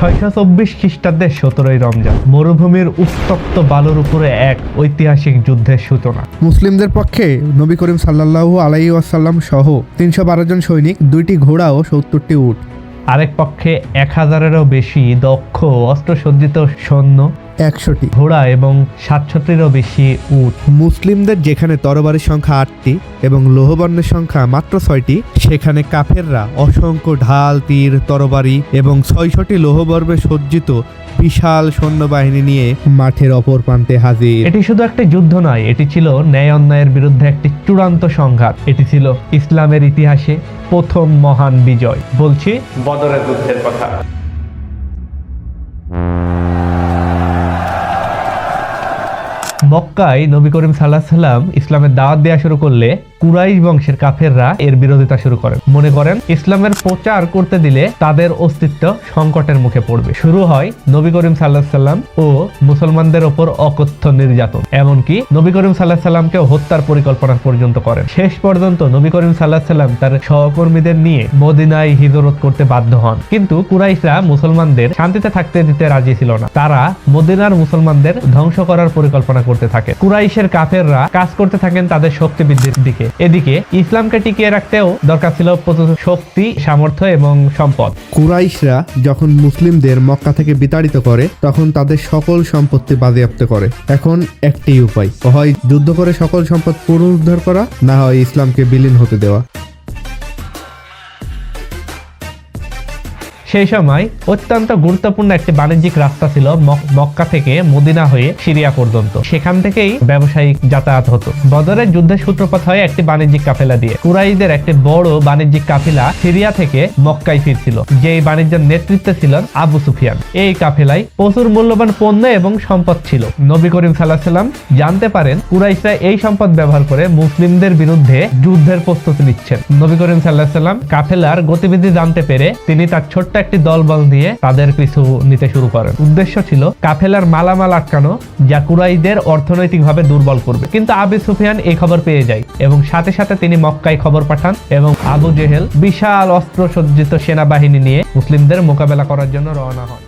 ছয়শো চব্বিশ খ্রিস্টাব্দের সতেরোই রমজান মরুভূমির উত্তপ্ত বালুর উপরে এক ঐতিহাসিক যুদ্ধের সূচনা। মুসলিমদের পক্ষে নবী করিম সাল্লাল্লাহু আলাই ওয়াসাল্লাম সহ তিনশো বারো জন সৈনিক দুইটি ঘোড়া ও সত্তরটি উট। আরেক পক্ষে এক হাজারেরও বেশি দক্ষ অস্ত্রসজ্জিত সৈন্য একশোটি। ঘোড়া এবং সাতষট্টিরও বেশি উট। মুসলিমদের যেখানে তরবারির সংখ্যা আটটি এবং লোহবর্ণের সংখ্যা মাত্র ছয়টি সেখানে কাফেররা অসংখ্য ঢাল তীর তরবারি এবং ছয়শটি লোহবর্বে সজ্জিত বিশাল সৈন্যবাহিনী নিয়ে মাঠের অপর প্রান্তে হাজির। এটি শুধু একটা যুদ্ধ নয় এটি ছিল ন্যায় অন্যায়ের বিরুদ্ধে একটি চূড়ান্ত সংঘাত। এটি ছিল ইসলামের ইতিহাসে প্রথম মহান বিজয়। বলছি বদরের যুদ্ধের কথা। মক্কায় নবী করিম সাল্লাহ সাল্লাম ইসলামের দাওয়াত দেওয়া শুরু করলে কুরাইশ বংশের কাফেররা এর বিরোধিতা শুরু করেন। মনে করেন, ইসলামের প্রচার করতে দিলে তাদের অস্তিত্ব সংকটের মুখে পড়বে। শুরু হয় নবী করিম সাল্লাহ সাল্লাম ও মুসলমানদের ওপর অকথ্য নির্যাতন। এমনকি নবী করিম সাল্লাহ সাল্লামকে হত্যার পরিকল্পনা পর্যন্ত করেন। শেষ পর্যন্ত নবী করিম সাল্লাহ সাল্লাম তার সহকর্মীদের নিয়ে মদিনায় হিজরত করতে বাধ্য হন। কিন্তু কুরাইশরা মুসলমানদের শান্তিতে থাকতে দিতে রাজি ছিল না। তারা মদিনার মুসলমানদের ধ্বংস করার পরিকল্পনা করতে থাকে। কুরাইশের কাফেররা কাজ করতে থাকেন তাদের শক্তি বৃদ্ধির দিকে। এদিকে ইসলামকে টিকিয়ে রাখতেও দরকার ছিল প্রচুর শক্তি, সামর্থ্য এবং সম্পদ। কুরাইশরা যখন মুসলিমদের মক্কা থেকে বিতাড়িত করে, তখন তাদের সকল সম্পত্তি বাজেয়াপ্ত করে। এখন একটি উপায়, হয় যুদ্ধ করে সকল সম্পদ পুনরুদ্ধার করা, না হয় ইসলামকে বিলীন হতে দেওয়া। সেই সময় অত্যন্ত গুরুত্বপূর্ণ একটি বাণিজ্যিক রাস্তা ছিল মক্কা থেকে মদিনা হয়ে সিরিয়া পর্যন্ত। সেখান থেকেই ব্যবসায়িক যাতায়াত হতো। বদরের যুদ্ধের সূত্রপাত হয় একটি বাণিজ্যিক কাফেলা দিয়ে। কুরাইদের একটি বড় বাণিজ্যিক কাফেলা সিরিয়া থেকে মক্কায় ফিরছিল, যেই বাণিজ্যের নেতৃত্বে ছিলেন আবু সুফিয়ান। এই কাফেলায় প্রচুর মূল্যবান পণ্য এবং সম্পদ ছিল। নবী করিম সাল্লাহ সাল্লাম জানতে পারেন কুরাইশরা এই সম্পদ ব্যবহার করে মুসলিমদের বিরুদ্ধে যুদ্ধের প্রস্তুতি নিচ্ছেন। নবী করিম সাল্লাহ সাল্লাম কাফেলার গতিবিধি জানতে পেরে তিনি তার ছোট্ট একটি দলবল দিয়ে তাদের পিছু নিতে শুরু করেন। উদ্দেশ্য ছিল কাফেলার মালামাল আটকানো যা কুরাইদের অর্থনৈতিকভাবে দুর্বল করবে। কিন্তু আবু সুফিয়ান এই খবর পেয়ে যায় এবং সাথে সাথে তিনি মক্কায় খবর পাঠান এবং আবু জেহেল বিশাল অস্ত্র সজ্জিত সেনাবাহিনী নিয়ে মুসলিমদের মোকাবেলা করার জন্য রওনা হন।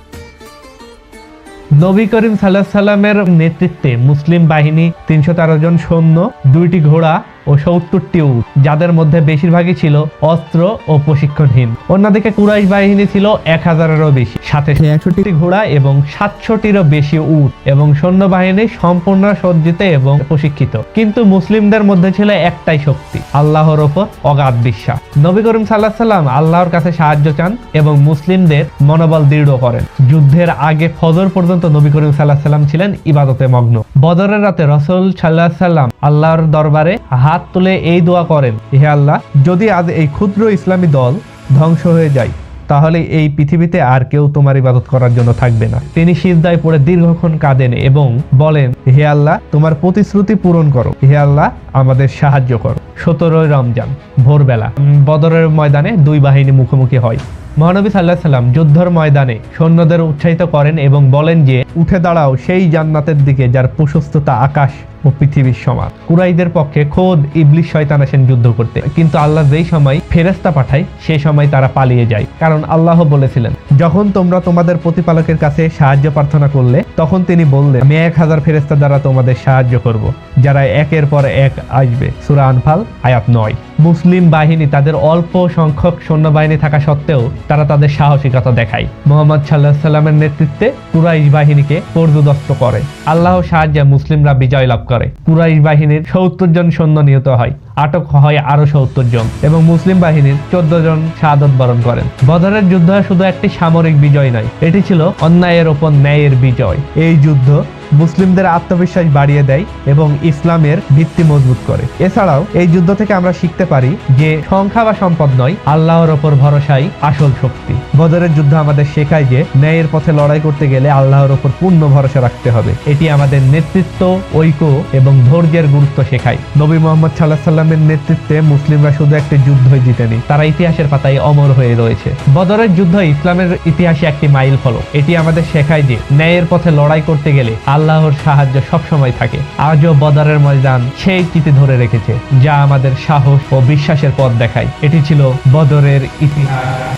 নবী করিম সাল্লাহ সাল্লামের নেতৃত্বে মুসলিম বাহিনী তিনশো তেরো জন সৈন্য, দুইটি ঘোড়া ও সত্তরটি উট যাদের মধ্যে বেশিরভাগই ছিল অস্ত্র ও প্রশিক্ষণহীন। অন্যদিকে কুরাইশ বাহিনী ছিল এক হাজারেরও বেশি। সাথে একষট্টি ঘোড়া এবং সাতশোটিরও বেশি উট এবং সৈন্যবাহিনী সম্পূর্ণ সজ্জিত এবং প্রশিক্ষিত। কিন্তু মুসলিমদের মধ্যে ছিল একটাই শক্তি, আল্লাহর ওপর অগাধ বিশ্বাস। নবী করিম সাল্লাহ সাল্লাম আল্লাহর কাছে সাহায্য চান এবং মুসলিমদের মনোবল দৃঢ় করেন। যুদ্ধের আগে ফজর পর্যন্ত নবী করিম সাল্লাহ সাল্লাম ছিলেন ইবাদতে মগ্ন। বদরের রাতে রসুল সাল্লাহ সাল্লাম আল্লাহর দরবারে হাত তুলে এই দোয়া করেন হে আল্লাহ, যদি আজ এই ক্ষুদ্র ইসলামী দল ধ্বংস হয়ে যায়, তাহলে এই পৃথিবীতে আর কেউ তোমার ইবাদত করার জন্য থাকবে না। তিনি সিজদায় পড়ে দীর্ঘক্ষণ কাঁদেন এবং বলেন হে আল্লাহ, তোমার প্রতিশ্রুতি পূরণ করো। হে আল্লাহ, আমাদের সাহায্য করো। সতেরোই রমজান, ভোরবেলা। বদরের ময়দানে দুই বাহিনী মুখোমুখি হয়। মহানবী সাল্লাহ সাল্লাম যুদ্ধর ময়দানে সৈন্যদের উৎসাহিত করেন এবং বলেন যে, উঠে দাঁড়াও, সেই জান্নাতের দিকে যার প্রশস্ততা আকাশ ও পৃথিবীর সমান। কুরাইদের পক্ষে খোদ ইবলিশ শয়তান আসেন যুদ্ধ করতে। কিন্তু আল্লাহ যেই সময় ফেরেস্তা পাঠায় সেই সময় তারা পালিয়ে যায়। কারণ আল্লাহ বলেছিলেন, যখন তোমরা তোমাদের প্রতিপালকের কাছে সাহায্য প্রার্থনা করলে, তখন তিনি বললেন, আমি এক হাজার ফেরেস্তা দ্বারা তোমাদের সাহায্য করব, যারা একের পর এক আসবে। সুরা আনফাল, আয়াত নয়। মুসলিম বাহিনী তাদের অল্প সংখ্যক সৈন্যবাহিনী থাকা সত্ত্বেও তারা তাদের সাহসিকতা দেখায়। মোহাম্মদ সাল্লাহ সাল্লামের নেতৃত্বে কুরাইশ বাহিনীকে পর্যদস্ত করে। আল্লাহ সাহায্যে মুসলিমরা বিজয় লাভ করে। কুরাইশ বাহিনীর সত্তর জন সৈন্য নিহত হয়, আটক হয় আরও সত্তর জন এবং মুসলিম বাহিনীর চোদ্দ জন শাহাদত বরণ করেন। বদরের যুদ্ধ শুধু একটি সামরিক বিজয় নয়, এটি ছিল অন্যায়ের ওপর ন্যায়ের বিজয়। এই যুদ্ধ মুসলিমদের আত্মবিশ্বাস বাড়িয়ে দেয় এবং ইসলামের ভিত্তি মজবুত করে। এছাড়াও, এই যুদ্ধ থেকে আমরা শিখতে পারি যে সংখ্যা বা সম্পদ নয়, আল্লাহর ওপর ভরসাই আসল শক্তি। বদরের যুদ্ধ আমাদের শেখায় যে ন্যায়ের পথে লড়াই করতে গেলে আল্লাহর ওপর পূর্ণ ভরসা রাখতে হবে। এটি আমাদের নেতৃত্ব, ঐক্য এবং ধৈর্যের গুরুত্ব শেখায়। নবী মোহাম্মদ সাল্লাহ সাল্লামের নেতৃত্বে মুসলিমরা শুধু একটি যুদ্ধই জিতেনি তারা ইতিহাসের পাতায় অমর হয়ে রয়েছে। বদরের যুদ্ধ ইসলামের ইতিহাসে একটি মাইল ফলক এটি আমাদের শেখায় যে ন্যায়ের পথে লড়াই করতে গেলে আল্লাহর সাহায্য সবসময় থাকে। আজও বদরের ময়দান সেই কীতে ধরে রেখেছে, যা আমাদের সাহস ও বিশ্বাসের পথ দেখায়। এটি ছিল বদরের ইতিহাস।